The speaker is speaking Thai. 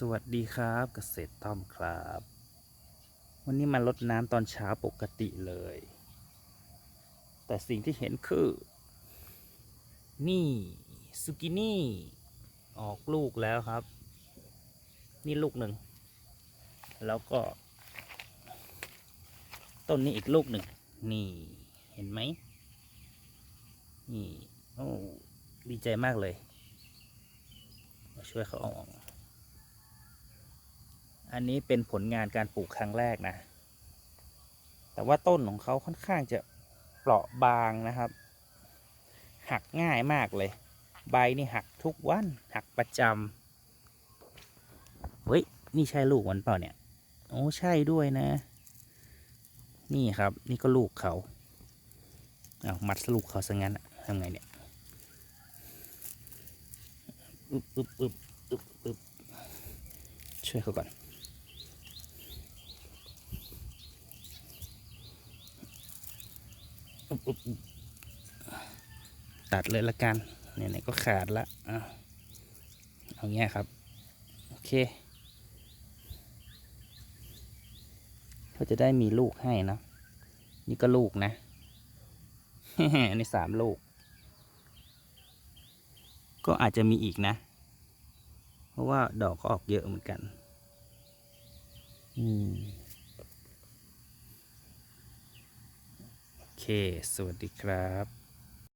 สวัสดีครับเกษตรต้อมครับ วันนี้มารดน้ำตอนเช้าปกติเลย แต่สิ่งที่เห็นคือ นี่ซูกินี่ ออกลูกแล้วครับ นี่ลูกหนึ่ง แล้วก็ ต้นนี้อีกลูกหนึ่ง นี่เห็นไหมนี่โอ้ดีใจมากเลยมาช่วยเขาเอาออก อันนี้เป็นผลงานการปลูกครั้งแรกนะ แต่ว่าต้นของเขาค่อนข้างจะเปราะบางนะครับ หักง่ายมากเลย ใบนี่หักทุกวัน หักประจำเฮ้ย นี่ใช่ลูกมันเปล่าเนี่ย โอ้ ใช่ด้วยนะ นี่ครับ นี่ก็ลูกเขาเอามัดลูกเขาซะงั้นทำไงเนี่ยอึบอึบอึบอึบอึบช่วยเขาก่อน อุ๊บอุ๊บอุ๊บ ตัดเลยละกันไหนๆก็ขาดละอะเอาเงี้ยครับ โอเคเขาจะได้มีลูกให้นะ นี่ก็ลูกนะนนี้สามลูก ก็อาจจะมีอีกนะ เพราะว่าดอกก็ออกเยอะเหมือนกัน อืม โอเค สวัสดีครับ